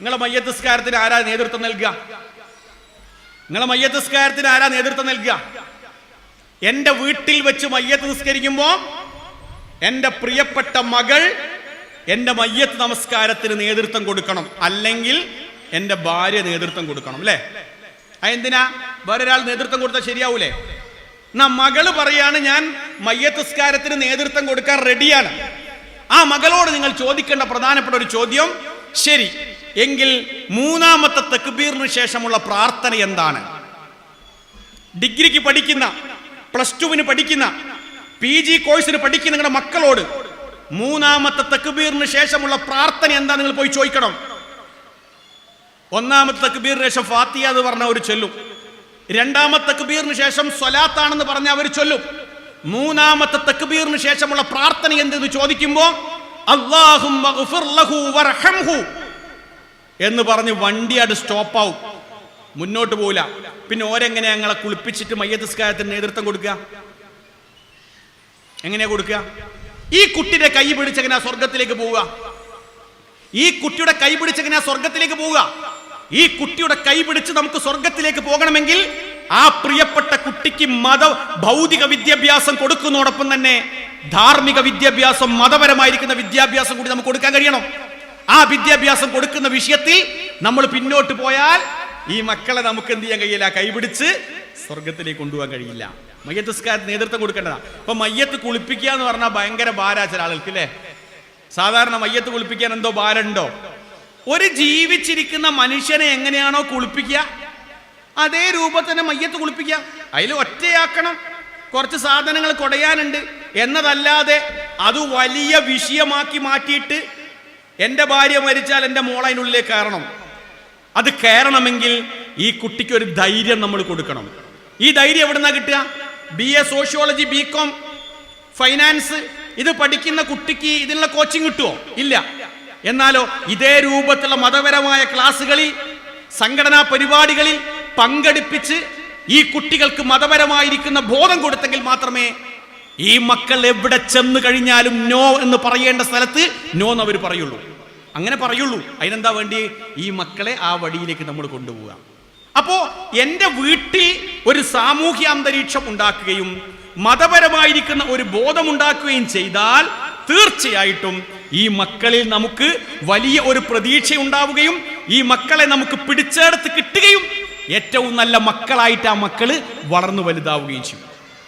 നിങ്ങളെ മയ്യത്തസ്കാരത്തിന് ആരാ നേതൃത്വം നൽകുക? നിങ്ങളെ മയ്യത്തസ്കാരത്തിന് ആരാ നേതൃത്വം നൽകുക? എന്റെ വീട്ടിൽ വെച്ച് മയ്യത്ത് നിസ്കരിക്കുമ്പോ എന്റെ പ്രിയപ്പെട്ട മകൾ എന്റെ മയ്യത്ത് നമസ്കാരത്തിന് നേതൃത്വം കൊടുക്കണം. അല്ലെങ്കിൽ എന്റെ ഭാര്യ നേതൃത്വം കൊടുക്കണം അല്ലേ? അതെന്തിനാ വേറെ ഒരാൾ നേതൃത്വം കൊടുത്താൽ ശരിയാവൂലേ? എന്നാ മകൾ പറയാണ് ഞാൻ മയ്യത്തസ്കാരത്തിന് നേതൃത്വം കൊടുക്കാൻ റെഡിയാണ് ആ മകളോട് നിങ്ങൾ ചോദിക്കേണ്ട പ്രധാനപ്പെട്ട ഒരു ചോദ്യം ശരി. എങ്കിൽ മൂന്നാമത്തെ തക്ബീറിന് ശേഷമുള്ള പ്രാർത്ഥന എന്താണ്? ഡിഗ്രിക്ക് പഠിക്കുന്ന പ്ലസ് ടുവിന് പഠിക്കുന്ന പി ജി കോഴ്സിന് പഠിക്കുന്ന നിങ്ങളുടെ മക്കളോട് മൂന്നാമത്തെ തെക്കുബീറിന് ശേഷമുള്ള പ്രാർത്ഥന എന്താ നിങ്ങൾ പോയി ചോദിക്കണം. ഒന്നാമത്തെ തക്ബീറിന് ശേഷം ഫാത്തിയ എന്ന് പറഞ്ഞ ഒരു ചൊല്ലും. രണ്ടാമത്തെ തക്ബീറിന് ശേഷം സ്വലാത്താണെന്ന് പറഞ്ഞ അവർ ചൊല്ലും. മൂന്നാമത്തെ തക്ബീറിന് ശേഷമുള്ള പ്രാർത്ഥന എന്തെന്ന് ചോദിക്കുമ്പോ അള്ളാഹും എന്ന് പറഞ്ഞ് വണ്ടി അത് സ്റ്റോപ്പാവും മുന്നോട്ട് പോവില്ല. പിന്നെ ഓരെങ്ങനെ ഞങ്ങളെ കുളിപ്പിച്ചിട്ട് മയ്യത്തിസ്കാരത്തിന് നേതൃത്വം കൊടുക്കുക? എങ്ങനെയാ കൊടുക്കുക? ഈ കുട്ടിയുടെ കൈ പിടിച്ചെങ്ങനെയാ സ്വർഗത്തിലേക്ക് പോവുക? ഈ കുട്ടിയുടെ കൈ പിടിച്ചെങ്ങനെയാ സ്വർഗത്തിലേക്ക് പോവുക? ഈ കുട്ടിയുടെ കൈ പിടിച്ച് നമുക്ക് സ്വർഗത്തിലേക്ക് പോകണമെങ്കിൽ ആ പ്രിയപ്പെട്ട കുട്ടിക്ക് മത ഭൗതിക വിദ്യാഭ്യാസം കൊടുക്കുന്നതോടൊപ്പം തന്നെ ധാർമ്മിക വിദ്യാഭ്യാസം മതപരമായിരിക്കുന്ന വിദ്യാഭ്യാസം കൂടി നമുക്ക് കൊടുക്കാൻ കഴിയണം. ആ വിദ്യാഭ്യാസം കൊടുക്കുന്ന വിഷയത്തിൽ നമ്മൾ പിന്നോട്ട് പോയാൽ ഈ മക്കളെ നമുക്ക് എന്ത് ചെയ്യാൻ കഴിയില്ല? കൈപിടിച്ച് സ്വർഗത്തിലേക്ക് കൊണ്ടുപോകാൻ കഴിയില്ല. മയ്യത്ത് മയ്യത്തസ്കാരത്തിന് നേതൃത്വം കൊടുക്കേണ്ടതാണ്. അപ്പൊ മയ്യത്ത് കുളിപ്പിക്കുക എന്ന് പറഞ്ഞാൽ ഭയങ്കര ഭാരാ ചില ആൾക്ക് അല്ലേ സാധാരണ മയ്യത്ത് കുളിപ്പിക്കാൻ എന്തോ ഭാരമുണ്ടോ? ഒരു ജീവിച്ചിരിക്കുന്ന മനുഷ്യനെ എങ്ങനെയാണോ കുളിപ്പിക്കുക? അതേ രൂപത്തിൽ തന്നെ മയ്യത്ത് കുളിപ്പിക്കുക. അതിൽ ഒറ്റയാക്കണം. കുറച്ച് സാധനങ്ങൾ കുടയാനുണ്ട്. എന്നതല്ലാതെ അത് വലിയ വിഷയമാക്കി മാറ്റിയിട്ട് എന്റെ ഭാര്യ മരിച്ചാൽ എന്റെ മോൾ അതിനുള്ളിലേക്ക് കയറണം. അത് കയറണമെങ്കിൽ ഈ കുട്ടിക്ക് ഒരു ധൈര്യം നമ്മൾ കൊടുക്കണം. ഈ ധൈര്യം എവിടുന്നാ കിട്ടുക? B A sociology B com finance ഇത് പഠിക്കുന്ന കുട്ടിക്ക് ഇതിനുള്ള കോച്ചിങ് കിട്ടുമോ ഇല്ല. എന്നാലോ ഇതേ രൂപത്തിലുള്ള മതപരമായ ക്ലാസ്സുകളിൽ സംഘടനാ പരിപാടികളിൽ പങ്കെടുപ്പിച്ച് ഈ കുട്ടികൾക്ക് മതപരമായിരിക്കുന്ന ബോധം കൊടുത്തെങ്കിൽ മാത്രമേ ഈ മക്കൾ എവിടെ ചെന്ന് കഴിഞ്ഞാലും നോ എന്ന് പറയേണ്ട സ്ഥലത്ത് നോ എന്ന് അവർ പറയുള്ളൂ. അങ്ങനെ പറയുള്ളൂ. അതിനെന്താ വേണ്ടി? ഈ മക്കളെ ആ വഴിയിലേക്ക് നമ്മൾ കൊണ്ടുപോവുക. അപ്പോ എന്റെ വീട്ടിൽ ഒരു സാമൂഹ്യ അന്തരീക്ഷം ഉണ്ടാക്കുകയും മതപരമായിരിക്കുന്ന ഒരു ബോധമുണ്ടാക്കുകയും ചെയ്താൽ തീർച്ചയായിട്ടും ഈ മക്കളിൽ നമുക്ക് വലിയ ഒരു പ്രതീക്ഷ ഉണ്ടാവുകയും ഈ മക്കളെ നമുക്ക് പിടിച്ചെടുത്ത് കിട്ടുകയും ഏറ്റവും നല്ല മക്കളായിട്ട് ആ മക്കൾ വളർന്നു വലുതാവുകയും ചെയ്യും.